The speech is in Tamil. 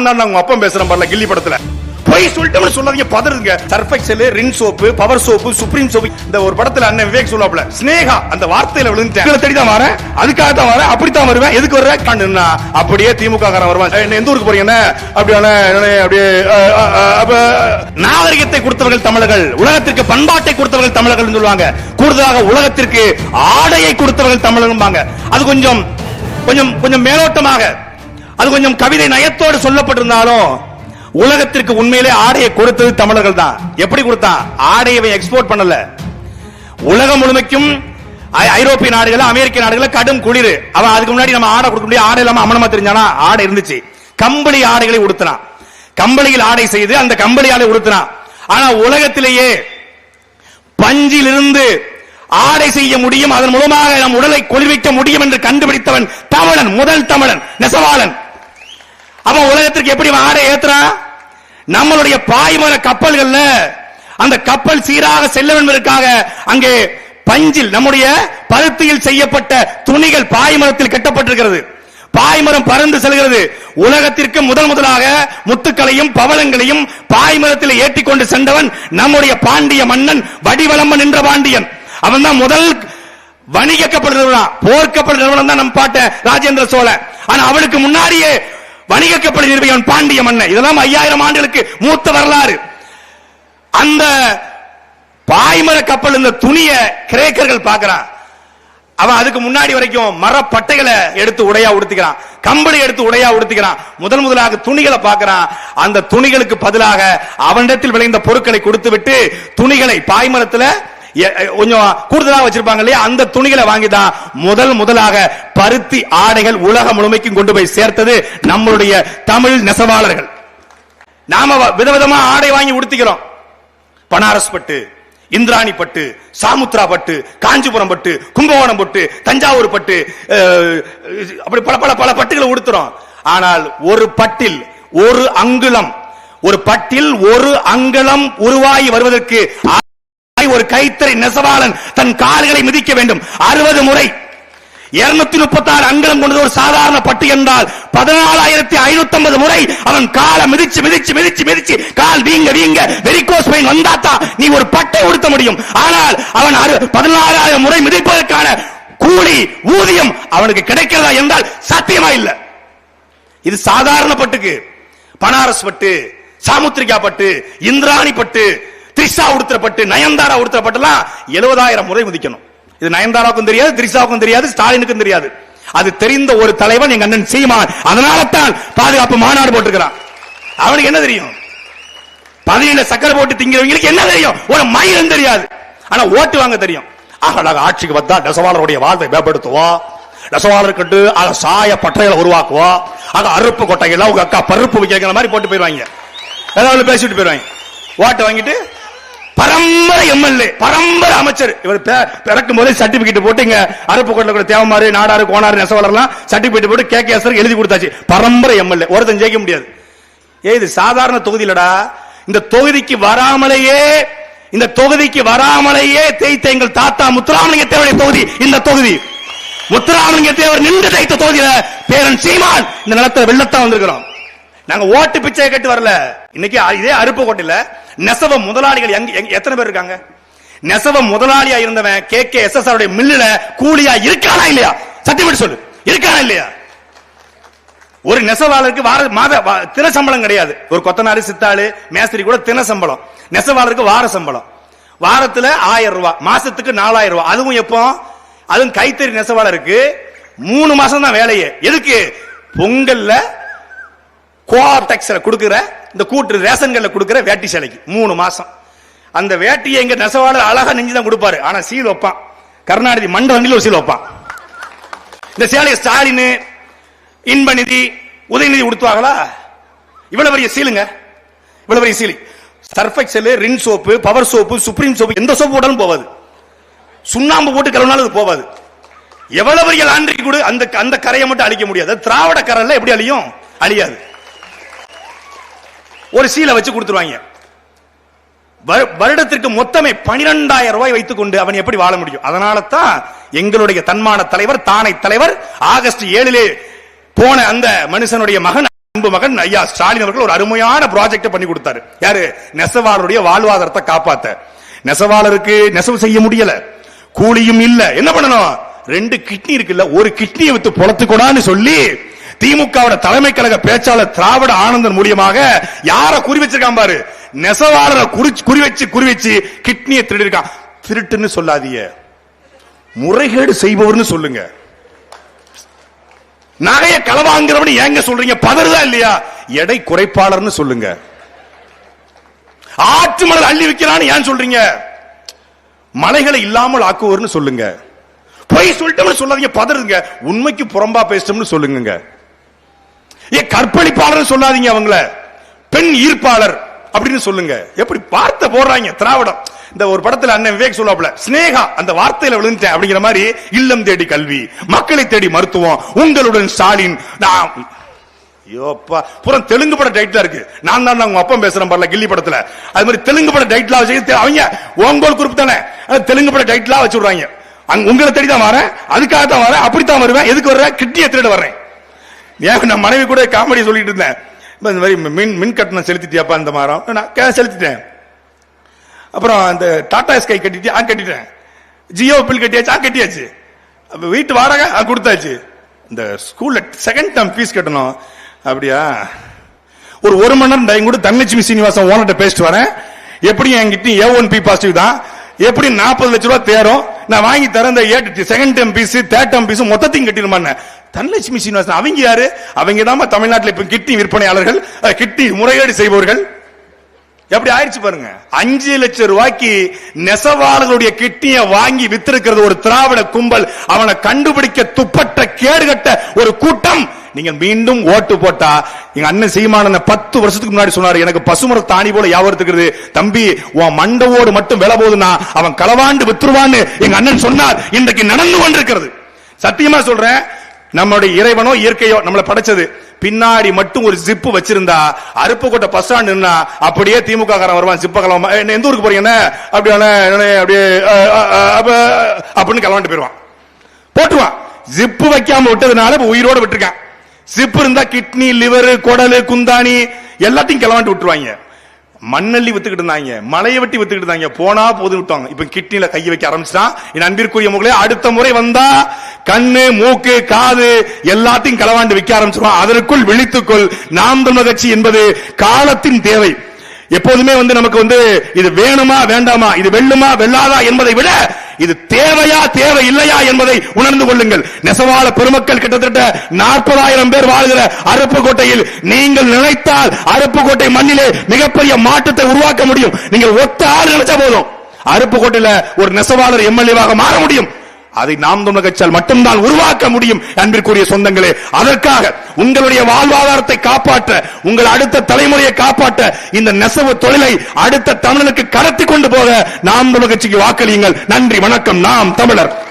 நான் தான் உங்க அப்பா பேசுறேன் பாருல கில்லி படத்துல. போய் சொல்லிட்டு சொல்லாதீங்க பதறுங்க. Surf Excel Rin soap power soap supreme soap இந்த ஒரு படத்துல அண்ணன் விவேக் சொல்லாப்ல ஸ்னேகா அந்த வார்த்தையில விழுந்துட்டேன். தேடி தான் வரேன். அதுக்காக தான் வரேன். அப்படித்தான் வருவேன். எதுக்கு வர்ற? கண்ணுன்னா அப்படியே திமுக காரன் வருவான். "ஏய், எந்த ஊருக்கு போறீங்க அப்படியான அப்படியே நாகரிகத்தை கொடுத்தவர்கள் தமிழர்கள் உலகத்திற்கு பண்பாட்டை கொடுத்தவர்கள் தமிழர்கள் சொல்லுவாங்க. கூடுதலாக உலகத்திற்கு ஆடையை கொடுத்தவர்கள் தமிழர்கள் அது கொஞ்சம் கொஞ்சம் கொஞ்சம் மேலோட்டமாக. அது கொஞ்சம் கவிதை நயத்தோடு சொல்லப்பட்டிருந்தாலும் உலகத்திற்கு உண்மையிலே ஆடையை கொடுத்தது தமிழர்கள் தான். எப்படி கொடுத்தான் ஆடையை எக்ஸ்போர்ட் பண்ணல. உலகம் முழுமைக்கும் ஐரோப்பிய நாடுகள் அமெரிக்க நாடுகள் கடும் குளிர். அவன் அதுக்கு முன்னாடி நம்ம ஆடை கொடுக்க முடியும் ஆடை இல்லாம அமனமா தெரிஞ்சானா? ஆடை இருந்துச்சு. கம்பளி ஆடைகளை உடுத்தினான். கம்பளியில் ஆடை செய்து அந்த கம்பளி ஆடை உடுத்தினான். ஆனா உலகத்திலேயே பஞ்சிலிருந்து ஆடை செய்ய முடியும் அதன் மூலமாக நம் உடலை குளிர்விக்க முடியும் என்று கண்டுபிடித்தவன் தமிழன் முதல் தமிழன் நெசவாளன். அவன் உலகத்திற்கு எப்படி ஆடை ஏத்துறான் நம்மளுடைய பாய்மர கப்பல்கள்ல அந்த கப்பல் சீராக செல்ல வேண்டுவதற்காக அங்கே பஞ்சில் நம்முடைய பருத்தியில் செய்யப்பட்ட துணிகள் பாய்மரத்தில் கட்டப்பட்டிருக்கிறது. பாய்மரம் பறந்து செல்கிறது. உலகத்திற்கு முதல் முதலாக முத்துக்களையும் பவளங்களையும் பாய்மரத்தில் ஏற்றிக் கொண்டு சென்றவன் நம்முடைய பாண்டிய மன்னன் வடிவளம்பன் என்ற பாண்டியன். அவன் தான் முதல் வணிக கப்பல் நிறுவனம் போர்க்கப்பல் நிறுவனம் தான் நம்ம பாட்ட ராஜேந்திர சோழன். ஆனா அவளுக்கு முன்னாடியே வணிக கப்பல் நிறுவியவன் பாண்டிய மன்னன். இதெல்லாம் ஐயாயிரம் ஆண்டுகளுக்கு மூத்த வரலாறு. அந்த பாய்மர கப்பல் இந்த துணிய கிரேக்கர்கள் பாக்குறான் அவன் அதுக்கு முன்னாடி வரைக்கும் மரப்பட்டைகளை எடுத்து உடையா உடுத்திக்கிறான். கம்பளி எடுத்து உடையா உடுத்திக்கிறான். முதல் முதலாக துணிகளை பார்க்கறான். அந்த துணிகளுக்கு பதிலாக அவனிடத்தில் விளைந்த பொருட்களை கொடுத்து விட்டு துணிகளை பாய்மரத்துல கொஞ்சம் கூடுதலாக வச்சிருப்பாங்க இல்லையா? அந்த துணிகளை வாங்கி தான் முதல் முதலாக பருத்தி ஆடைகள் உலகம் முழுமைக்கும் கொண்டு போய் சேர்த்தது நம்மளுடைய தமிழ் நெசவாளர்கள். நாம விதவிதமா ஆடை வாங்கி உடுத்திக்கிறோம். பனாரஸ் பட்டு இந்திராணி பட்டு சாமுத்ரா பட்டு காஞ்சிபுரம் பட்டு கும்பகோணம் பட்டு தஞ்சாவூர் பட்டு அப்படி பல பல பல பட்டுகளை உடுத்துறோம். ஆனால் ஒரு பட்டில் ஒரு அங்குலம் ஒரு பட்டில் ஒரு அங்குலம் உருவாகி வருவதற்கு ஒரு கைத்தறி நெசவாளன் தன் கால்களை மிதிக்க வேண்டும். அறுபது முறை. இருநூத்தி முப்பத்தி ஆறு அங்கலம் கொண்டது ஒரு சாதாரண பட்டு என்றால் பதினாலாயிரத்தி ஐநூத்தி ஐம்பது முறை அவன் காலை மிதிச்சு மிதிச்சு மிதிச்சு மிதிச்சு கால் வீங்க வீங்க. வெரிகோஸ் பெயின் வந்தாத்தா நீ ஒரு பட்டை உடுத்த முடியும். ஆனால் அவன் அறு- பதினாலாயிரம் முறை மிதிப்பதற்கான கூலி ஊதியம் அவனுக்கு கிடைக்கிறதா என்றால் சத்தியமா இல்ல. இது சாதாரண பட்டுக்கு. பனாரஸ் பட்டு சாமுத்திரிகா பட்டு இந்திராணி பட்டு திரிஷா உடுத்தப்பட்டு நயன்தாரா உடுத்துற எழுபதாயிரம் முறை முதிக்கணும். இது நயன்தாராவுக்கும் தெரியாது திரிஷாவுக்கும் தெரியாது ஸ்டாலினுக்கும் தெரியாது. அது தெரிந்த ஒரு தலைவன் எங்க அண்ணன் சீமான். அதனால தான் பாதுகாப்பு மாநாடு போட்டுக்கிறான் அவனுக்கு என்ன தெரியும்? பதினேழு சக்கரை போட்டு திங்கிறவங்களுக்கு என்ன தெரியும்? ஒரு மயிலும் தெரியாது. ஆனா ஓட்டு வாங்க தெரியும். ஆக ஆட்சிக்கு வந்தா நெசவாளருடைய வாழ்வை மேம்படுத்துவோம் நெசவாளர் கண்டு ஆக சாய பட்டைகளை உருவாக்குவோம் ஆக அறுப்பு கொட்டைகள் உங்க அக்கா பருப்பு வைக்கிற மாதிரி போட்டு போயிருவாங்க ஏதாவது பேசிட்டு போயிருவாங்க ஓட்டு வாங்கிட்டு பரம்பரை எம்எல்ஏ பரம்பரை அமைச்சர். இவர் பிறக்கும் போதே சர்டிபிகேட் போட்டு இங்க அருப்பு கூட தேவமாறு நாடாறு கோனாறு நெசவாளர்லாம் சர்டிபிகேட் போட்டு கே. கே. எழுதி கொடுத்தாச்சு. பரம்பரை எம்எல்ஏ. ஒருத்தன் ஜெயிக்க முடியாது. ஏ இது சாதாரண தொகுதியிலடா இந்த தொகுதிக்கு வராமலேயே இந்த தொகுதிக்கு வராமலேயே தேய்த்த எங்கள் தாத்தா முத்துராமலிங்க தேவருடைய தொகுதி இந்த தொகுதி. முத்துராமலிங்க தேவர் நின்று தைத்த தொகுதியில பேரன் சீமான் இந்த நிலத்தில் வெள்ளத்தான் வந்திருக்கிறோம் நாங்க ஓட்டு பிச்சை கட்டு வரல. இன்னைக்கு இதே அருப்புக்கோட்டையில நெசவ முதலாளிகள் எங்க- எத்தனை பேர் இருக்காங்க? நெசவ முதலாளியா இருந்தவன் கே கே எஸ் எஸ் ஆருடைய மில்லுல கூலியா இருக்கானா இல்லையா? சத்தியமட்டு சொல்லு. இருக்கானா இல்லையா? ஒரு நெசவாளருக்கு வார மாத வா- தின சம்பளம் கிடையாது. ஒரு கொத்தனாரு சித்தாளு மேஸ்திரி கூட தின சம்பளம் நெசவாளருக்கு வார சம்பளம். வாரத்துல ஆயிரம் ரூபாய் மாசத்துக்கு நாலாயிரம் ரூபாய் அதுவும் எப்போ? அதுவும் கைத்தறி நெசவாளருக்கு மூணு மாசம் தான் வேலையே. எதுக்கு? பொங்கல்ல கோஆப்டெக்ஸ்ல கொடுக்குற இந்த கூட்டு ரேஷன்கள்ல கொடுக்குற வேட்டி சேலைக்கு மூணு மாசம். அந்த வேட்டியை எங்க நெசவாளர் அழகா நெஞ்சு தான் கொடுப்பாரு. ஆனா சீல் வைப்பான். கருணாநிதி மண்ட வண்டியில் ஒரு சீல் வைப்பான். இந்த சேலையை ஸ்டாலின் இன்பநிதி உதயநிதி உடுத்துவாங்களா? இவ்வளவு பெரிய சீலுங்க. இவ்வளவு பெரிய சீலி. Surf Excel Rin soap power soap supreme soap எந்த சோப்பு போட்டாலும் போவாது. சுண்ணாம்பு போட்டு கழுவினாலும் அது போவாது. எவ்வளவு பெரிய லாண்டரி கூட அந்த அந்த கரையை மட்டும் அழிக்க முடியாது. திராவிட கரையில் எப்படி அழியும்? அழியாது. ஒரு சீலை வச்சு கொடுத்துருவாங்க. வரு- வருடத்திற்கு மொத்தமே பனிரெண்டாயிரம் ரூபாய் வைத்துக் கொண்டு அவன் எப்படி வாழ முடியும்? அதனால தான் எங்களுடைய தன்மான தலைவர் தானை தலைவர் ஆகஸ்ட் ஏழிலே போன அந்த மனுஷனுடைய மகன் அன்பு மகன் ஐயா ஸ்டாலின் அவர்கள் ஒரு அருமையான ப்ராஜெக்ட் பண்ணி கொடுத்தாரு. யாரு? நெசவாளருடைய வாழ்வாதாரத்தை காப்பாத்த. நெசவாளருக்கு நெசவு செய்ய முடியல. கூலியும் இல்ல. என்ன பண்ணணும்? ரெண்டு கிட்னி இருக்குல்ல ஒரு கிட்னியை வித்து பொழத்துக்கூடான்னு சொல்லி திமுகவோட தலைமை கழக பேச்சாளர் திராவிட ஆனந்தன் மூலியமாக யார குறி வச்சிருக்கான் பாரு? நெசவாளரை குறி குறி வச்சு குறி வச்சு கிட்னியை திருடி இருக்கான் திருட்டுன்னு சொல்லாதீங்க. முறைகேடு செய்பவர்னு சொல்லுங்க. நகைய களவாங்கிறவனு ஏங்க சொல்றீங்க? பதறுதா இல்லையா? எடை குறைப்பாளர்னு சொல்லுங்க. ஆற்று மலர் அள்ளி வைக்கிறான்னு ஏன் சொல்றீங்க? மலைகளை இல்லாமல் ஆக்குவர்னு சொல்லுங்க. பொய் சொல்லிட்டோம்னு சொல்லாதீங்க பதறுங்க. உண்மைக்கு புறம்பா பேசிட்டோம்னு சொல்லுங்க ஏன் கற்பழிப்பாளர் சொல்லாதீங்க அவங்கள. பெண் ஈர்ப்பாளர் அப்படின்னு சொல்லுங்க. எப்படி பார்த்த போடுறாங்க திராவிடம். இந்த ஒரு படத்துல அண்ணன் விவேக் சொல்லாப்ல ஸ்னேகா அந்த வார்த்தையில விழுந்துட்டேன் அப்படிங்கிற மாதிரி இல்லம் தேடி கல்வி மக்களை தேடி மருத்துவம் உங்களுடன் ஸ்டாலின் நான் ஐயோப்பா புறம் தெலுங்கு பட டைட்டிலா இருக்கு. நான் தான் உங்க அப்பா பேசுறேன் பாருல கில்லி படத்துல. அது மாதிரி தெலுங்கு பட டைட்டிலா வச்சு அவங்க உங்கள் குரூப் தானே. அது தெலுங்கு பட டைட்டிலா வச்சுடுறாங்க. அங்க உங்களை தேடி தான் வரேன் அதுக்காக தான் வரேன் அப்படித்தான் வருவேன். எதுக்கு வர்றேன்? கிட்னியை திருட வர்றேன். ஏன் நான் மனைவி கூட காமெடி சொல்லிட்டு இருந்தேன். இந்த மாதிரி மின் மின் கட்டணம் செலுத்திட்டியாப்பா இந்த மாதம் நான் செலுத்திட்டேன். அப்புறம் அந்த டாடா ஸ்கை கட்டிட்டு ஆ கட்டிட்டேன். ஜியோ பில் கட்டியாச்சு ஆ கட்டியாச்சு. அப்போ வீட்டு வாடகை ஆ கொடுத்தாச்சு. இந்த ஸ்கூலில் செகண்ட் டேர்ம் ஃபீஸ் கட்டணும். அப்படியா? ஒரு ஒரு மணி நேரம் டைம் கூட தனலட்சுமி சீனிவாசன் ஓனர்கிட்ட பேசிட்டு வரேன். எப்படி என்கிட்ட ஏ ஒன் பி பாசிட்டிவ் தான். எப்படி நாற்பது லட்ச ரூபா தேரும். நான் வாங்கி தரேன் இந்த ஏட்டு second term fees third term fees மொத்தத்தையும் கட்டிடுமான்னு. தனலட்சுமி சீனிவாசன் அவங்க யாரு? அவங்க தான் தமிழ்நாட்டில் இப்ப கிட்னி விற்பனையாளர்கள் கிட்னி முறைகேடு செய்பவர்கள். எப்படி ஆயிடுச்சு பாருங்க. அஞ்சு லட்சம் ரூபாய்க்கு நெசவாளர்களுடைய கிட்னிய வாங்கி வித்திருக்கிறது ஒரு திராவிட கும்பல். அவனை கண்டுபிடிக்க துப்பட்ட கேடுகட்ட ஒரு கூட்டம். நீங்க மீண்டும் ஓட்டு போட்டா எங்க அண்ணன் சீமான பத்து வருஷத்துக்கு முன்னாடி சொன்னாரு எனக்கு பசுமர தாணி போல யாவரத்துக்கிறது தம்பி உன் மண்டவோடு மட்டும் வில போதுன்னா அவன் களவாண்டு வித்துருவான்னு எங்க அண்ணன் சொன்னார். இன்றைக்கு நடந்து கொண்டிருக்கிறது. சத்தியமா சொல்றேன் நம்மளுடைய இறைவனோ இயற்கையோ நம்மளை படைச்சது. பின்னாடி மட்டும் ஒரு ஜிப்பு வச்சிருந்தா அருப்புக்கோட்டை பஸ் ஸ்டாண்ட் நின்னா அப்படியே திமுக காரன் வருவான் ஜிப்ப கிளம்ப என்ன எந்த ஊருக்கு போறீங்க என்ன? அப்படியான அப்படியே அப்படின்னு கிளம்பிட்டு போயிருவான் போட்டுருவான். ஜிப்பு வைக்காம விட்டதுனால இப்ப உயிரோட விட்டுருக்கான். ஜிப்பு இருந்தா கிட்னி லிவர் குடலு குந்தாணி எல்லாத்தையும் கிளம்பிட்டு விட்டுருவாங்க. மண்ணள்ளி வித்துக்கிட்டு இருந்தாங்க. மலையை வெட்டி வித்துக்கிட்டு இருந்தாங்க. போனா போது விட்டாங்க. இப்ப கிட்னில கையை வைக்க ஆரம்பிச்சிட்டான் என் அன்பிற்குரிய முகளே அடுத்த முறை வந்தா கண்ணு மூக்கு காது எல்லாத்தையும் களவாண்டு விற்க ஆரம்பிச்சிருவான். அதற்குள் விழித்துக்கொள். நாம் தமிழர் கட்சி என்பது காலத்தின் தேவை. எப்போதுமே வந்து நமக்கு வந்து இது வேணுமா வேண்டாமா இது வெல்லுமா வெல்லாதா என்பதை விட இது தேவையா தேவை இல்லையா என்பதை உணர்ந்து கொள்ளுங்கள். நெசவாள பெருமக்கள் கிட்டத்தட்ட நாற்பதாயிரம் பேர் வாழ்கிற அருப்புக்கோட்டையில் நீங்கள் நினைத்தால் அருப்புக்கோட்டை மண்ணிலே மிகப்பெரிய மாற்றத்தை உருவாக்க முடியும். நீங்கள் ஒத்த ஆள் நினைச்ச போதும். அருப்புக்கோட்டையில ஒரு நெசவாளர் எம்எல்ஏவாக மாற முடியும். அதை நாம் தமிழர் மட்டும்தான் உருவாக்க முடியும் அன்பிற்குரிய சொந்தங்களே. அதற்காக உங்களுடைய வாழ்வாதாரத்தை காப்பாற்ற உங்கள் அடுத்த தலைமுறையை காப்பாற்ற இந்த நெசவு தொழிலை அடுத்த தமிழனுக்கு கடத்தி கொண்டு போக நாம் தமிழர் கட்சிக்கு வாக்களியுங்கள். நன்றி வணக்கம். நாம் தமிழர்.